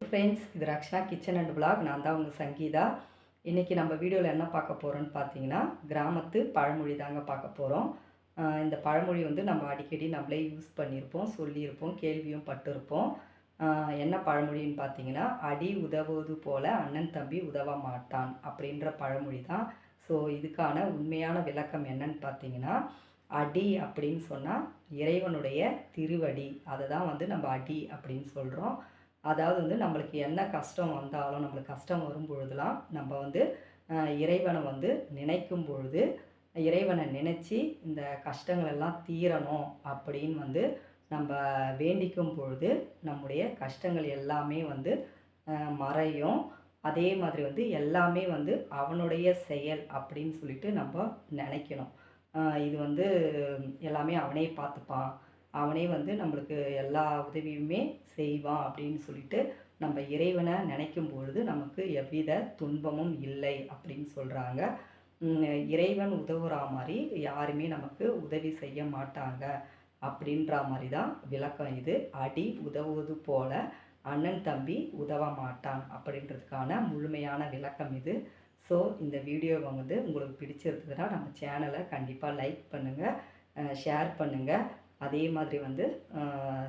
Friends இது ரக்ஷா kitchen and black நான் தான் உங்கள் சங்கீதா. இன்றைக்கி நம்ம வீடியோவில் என்ன பார்க்க போகிறோன்னு பார்த்தீங்கன்னா கிராமத்து பழமொழி தாங்க பார்க்க போகிறோம் இந்த பழமொழி வந்து நம்ம அடிக்கடி நம்மளே யூஸ் பண்ணியிருப்போம் சொல்லியிருப்போம் கேள்வியும் பட்டிருப்போம். என்ன பழமொழின்னு பார்த்தீங்கன்னா அடி உதவுவது போல அண்ணன் தம்பி உதவ மாட்டான் அப்படின்ற பழமொழி தான். ஸோ இதுக்கான உண்மையான விளக்கம் என்னன்னு பார்த்தீங்கன்னா அடி அப்படின்னு சொன்னால் இறைவனுடைய திருவடி. அதை தான் வந்து நம்ம அடி அப்படின்னு சொல்கிறோம் அதாவது வந்து நம்மளுக்கு என்ன கஷ்டம் வந்தாலும் நம்மளுக்கு கஷ்டம் வரும் பொழுதுலாம் நம்ம வந்து இறைவனை வந்து நினைக்கும் பொழுது இறைவனை நினச்சி இந்த கஷ்டங்கள் எல்லாம் தீரணும் அப்படின்னு வந்து நம்ம வேண்டிக்கும் பொழுது நம்முடைய கஷ்டங்கள் எல்லாமே வந்து மறையும். அதே மாதிரி வந்து எல்லாமே வந்து அவனுடைய செயல் அப்படின்னு சொல்லிட்டு நம்ம நினைக்கணும். இது வந்து எல்லாமே அவனே பார்த்துப்பான். அவனே வந்து நம்மளுக்கு எல்லா உதவியுமே செய்வான் அப்படின்னு சொல்லிட்டு நம்ம இறைவனை நினைக்கும் பொழுது நமக்கு எவ்வித துன்பமும் இல்லை அப்படின்னு சொல்கிறாங்க இறைவன் உதவுறா மாதிரி யாருமே நமக்கு உதவி செய்ய மாட்டாங்க அப்படின்ற மாதிரி தான் விளக்கம் இது. அடி உதவுவது போல அண்ணன் தம்பி உதவ மாட்டான் அப்படின்றதுக்கான முழுமையான விளக்கம் இது. ஸோ இந்த வீடியோவை வந்து உங்களுக்கு பிடிச்சிருந்ததுன்னா நம்ம சேனலை கண்டிப்பாக லைக் பண்ணுங்கள் ஷேர் பண்ணுங்கள் அதே மாதிரி வந்து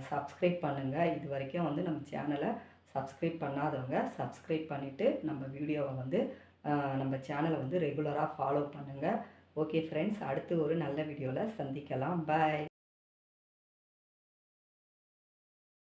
சப்ஸ்கிரைப் பண்ணுங்கள் இது வரைக்கும் வந்து நம்ம சேனலை சப்ஸ்கிரைப் பண்ணாதவங்க சப்ஸ்கிரைப் பண்ணிவிட்டு நம்ம வீடியோவை வந்து நம்ம சேனலை வந்து ரெகுலராக ஃபாலோ பண்ணுங்கள் ஓகே ஃப்ரெண்ட்ஸ் அடுத்து ஒரு நல்ல வீடியோவில் சந்திக்கலாம். பாய்